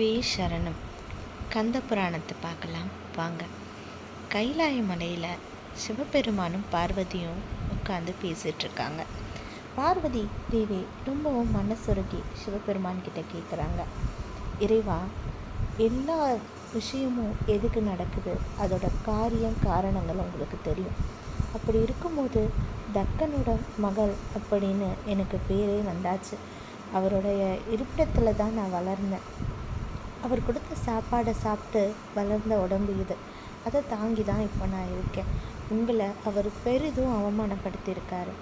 வே சரணம். கந்த புராணத்தை பார்க்கலாம். வாங்க. கைலாய மலையில் சிவபெருமானும் பார்வதியும் உட்காந்து பேசிகிட்ருக்காங்க பார்வதி தேவி ரொம்பவும் மனசுருகி சிவபெருமான் கிட்ட கேட்குறாங்க இறைவா எல்லா விஷயமும் எதுக்கு நடக்குது? அதோட காரியம் காரணங்கள் உங்களுக்கு தெரியும். அப்படி இருக்கும்போது தக்கனோட மகள் அப்படின்னு எனக்கு பேரே வந்தாச்சு. அவருடைய இருப்பிடத்தில் தான் நான் வளர்ந்தேன். அவர் கொடுத்த சாப்பாடை சாப்பிட்டு வளர்ந்த உடம்பு இது. அதை தாங்கி தான் இப்போ நான் இருக்கேன். உங்களை அவர் பெரிதும் அவமானப்படுத்தியிருக்காரு.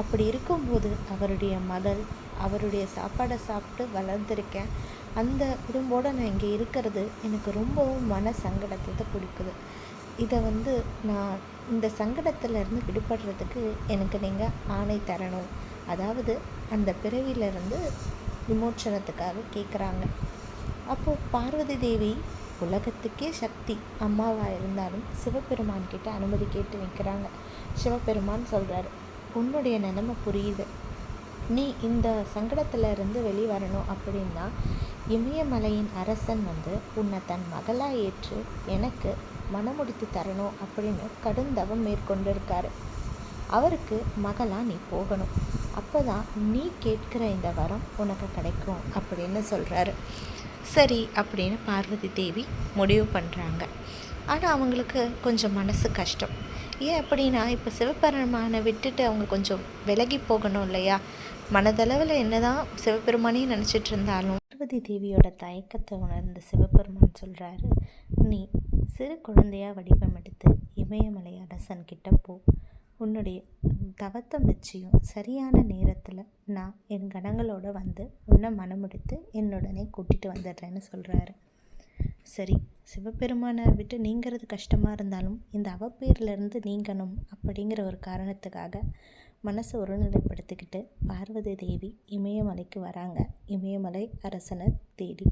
அப்படி இருக்கும்போது அவருடைய மகள் அவருடைய சாப்பாடை சாப்பிட்டு வளர்ந்துருக்கேன். அந்த குடும்போடு நான் இங்கே இருக்கிறது எனக்கு ரொம்பவும் மன சங்கடத்தை தான் இதை வந்து நான் இந்த சங்கடத்திலேருந்து விடுபடுறதுக்கு எனக்கு நீங்கள் ஆணை தரணும். அதாவது அந்த பிறவியிலேருந்து விமோச்சனத்துக்காக கேட்குறாங்க அப்போது பார்வதி தேவி உலகத்துக்கே சக்தி அம்மாவாக இருந்தாலும் சிவபெருமான் கிட்ட அனுமதி கேட்டு நிற்கிறாங்க சிவபெருமான் சொல்கிறாரு உன்னுடைய நிலைமை புரியுது. நீ இந்த சங்கடத்தில் இருந்து வெளிவரணும் அப்படின்னா இமயமலையின் அரசன் வந்து உன்னை தன் மகளாக ஏற்று எனக்கு மனமுடித்து தரணும் அப்படின்னு கடும் தவம் மேற்கொண்டிருக்காரு. அவருக்கு மகளாக நீ போகணும். அப்போ தான் நீ கேட்குற இந்த வரம் உனக்கு கிடைக்கும் அப்படின்னு சொல்கிறாரு சரி அப்படின்னு பார்வதி தேவி முடிவு பண்ணுறாங்க ஆனால் அவங்களுக்கு கொஞ்சம் மனசு கஷ்டம். ஏன் அப்படின்னா இப்போ சிவபெருமானை விட்டுட்டு அவங்க கொஞ்சம் விலகி போகணும் இல்லையா? மனதளவில் என்ன தான் சிவபெருமானையும் நினச்சிட்டு இருந்தாலும் பார்வதி தேவியோட தயக்கத்தை உணர்ந்த சிவபெருமான் சொல்கிறாரு நீ சிறு குழந்தையாக வடிவமெடுத்து இமயமலை அரசன் கிட்ட போ. உன்னுடைய தவத்தை வச்சியும் சரியான நேரத்தில் நான் என் கணங்களோடு வந்து உன்னை மனமுடித்து என்னுடனே கூட்டிகிட்டு வந்துடுறேன்னு சொல்கிறாரு சரி சிவபெருமானை விட்டு நீங்கிறது கஷ்டமாக இருந்தாலும் இந்த அவப்பேர்லேருந்து நீங்கணும் அப்படிங்கிற ஒரு காரணத்துக்காக மனசை ஒருநிலைப்படுத்திக்கிட்டு பார்வதி தேவி இமயமலைக்கு வராங்க. இமயமலை அரசனை தேடி.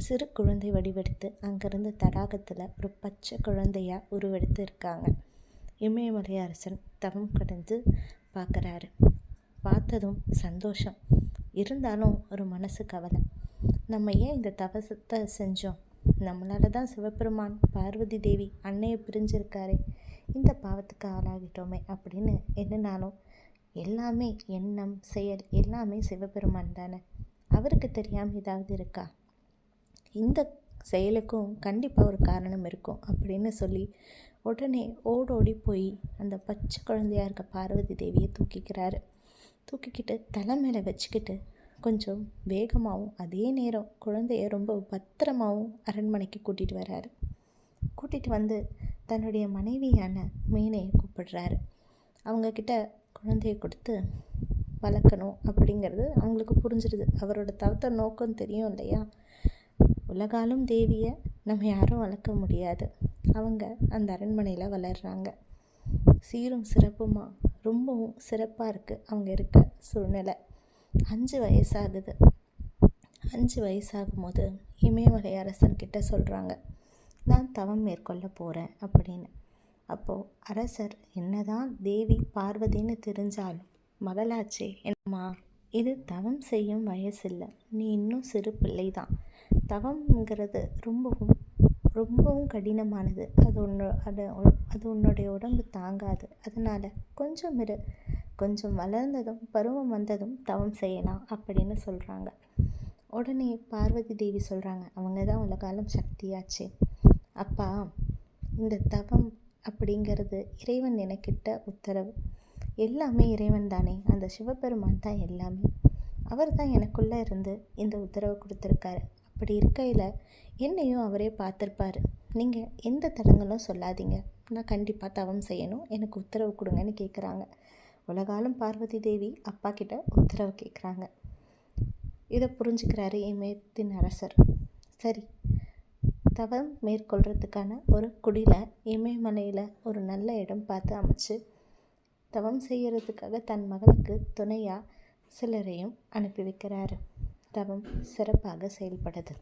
சிறு குழந்தை வடிவெடுத்து அங்கேருந்து தடாகத்தில் ஒரு பச்சை குழந்தையாக உருவெடுத்து இருக்காங்க. இமயமலை அரசன் தவம் கடந்து பார்க்குறாரு. பார்த்ததும் சந்தோஷம். இருந்தாலும் ஒரு மனசு கவலை. நம்ம ஏன் இந்த தவசத்தை செஞ்சோம்? நம்மளால தான் சிவபெருமான் பார்வதி தேவி அன்னையை பிரிஞ்சிருக்காரே. இந்த பாவத்துக்கு ஆளாகிட்டோமே அப்படின்னு என்னன்னாலும் எல்லாமே எண்ணம் செயல் எல்லாமே சிவபெருமான் தானே. அவருக்கு தெரியாமல் ஏதாவது இருக்கா? இந்த செயலுக்கும் கண்டிப்பாக ஒரு காரணம் இருக்கும் அப்படின்னு சொல்லி உடனே ஓடோடி போய் அந்த பச்சை குழந்தையாக இருக்க பார்வதி தேவியை தூக்கிக்கிறாரு. தூக்கிக்கிட்டு தலை மேலே வச்சுக்கிட்டு கொஞ்சம் வேகமாகவும் அதே நேரம் குழந்தைய ரொம்ப பத்திரமாகவும் அரண்மனைக்கு கூட்டிகிட்டு வர்றாரு. கூட்டிகிட்டு வந்து தன்னுடைய மனைவியான மீனையை கூப்பிடுறாரு. அவங்கக்கிட்ட குழந்தைய கொடுத்து வளர்க்கணும் அப்படிங்கிறது அவங்களுக்கு புரிஞ்சிடுது அவரோட தவத்த நோக்கம் தெரியும் இல்லையா? உலகாலும் தேவியை நம்ம யாரும் வளர்க்க முடியாது. அவங்க அந்த அரண்மனையில் வளர்கிறாங்க சீரும் சிறப்புமாக ரொம்பவும் சிறப்பாக இருக்குது அவங்க இருக்க சூழ்நிலை. அஞ்சு வயசாகுது. அஞ்சு வயசாகும் போது இமயமலை அரசன்கிட்ட சொல்கிறாங்க நான் தவம் மேற்கொள்ள போகிறேன் அப்படின்னு. அப்போது அரசர் என்னதான் தேவி பார்வதின்னு தெரிஞ்சாலும் மகளாச்சே என்னம்மா? இது தவம் செய்யும் வயசில்லை. நீ இன்னும் சிறு பிள்ளை தான் தவம்ங்கிறது ரொம்பவும் ரொம்பவும் கடினமானது. அது ஒன்று அது அது உன்னுடைய உடம்பு தாங்காது. அதனால் கொஞ்சம் இரு. கொஞ்சம் வளர்ந்ததும் பருவம் வந்ததும் தவம் செய்யலாம் அப்படின்னு சொல்கிறாங்க உடனே பார்வதி தேவி சொல்கிறாங்க அவங்க தான் உலகாலம் சக்தியாச்சு. அப்பா இந்த தவம் அப்படிங்கிறது இறைவன் எனக்கிட்ட உத்தரவு. எல்லாமே இறைவன் தானே. அந்த சிவபெருமான் தான் எல்லாமே. அவர் தான் எனக்குள்ளே இருந்து இந்த உத்தரவு கொடுத்துருக்காரு. அப்படி இருக்கையில் என்னையும் அவரே பார்த்துருப்பார். நீங்கள் எந்த தடங்களும் சொல்லாதீங்க. நான் கண்டிப்பாக தவம் செய்யணும். எனக்கு உத்தரவு கொடுங்கன்னு கேட்குறாங்க உலகாலும் பார்வதி தேவி அப்பா கிட்ட உத்தரவு கேட்குறாங்க இதை புரிஞ்சுக்கிறாரு இமயத்தின் அரசர். சரி தவம் மேற்கொள்கிறதுக்கான ஒரு குடியில் இமயமலையில் ஒரு நல்ல இடம் பார்த்து அமைச்சு தவம் செய்கிறதுக்காக தன் மகளுக்கு துணையாக சிலரையும் அனுப்பி வைக்கிறாரு. தவம் சிறப்பாக செயல்படுது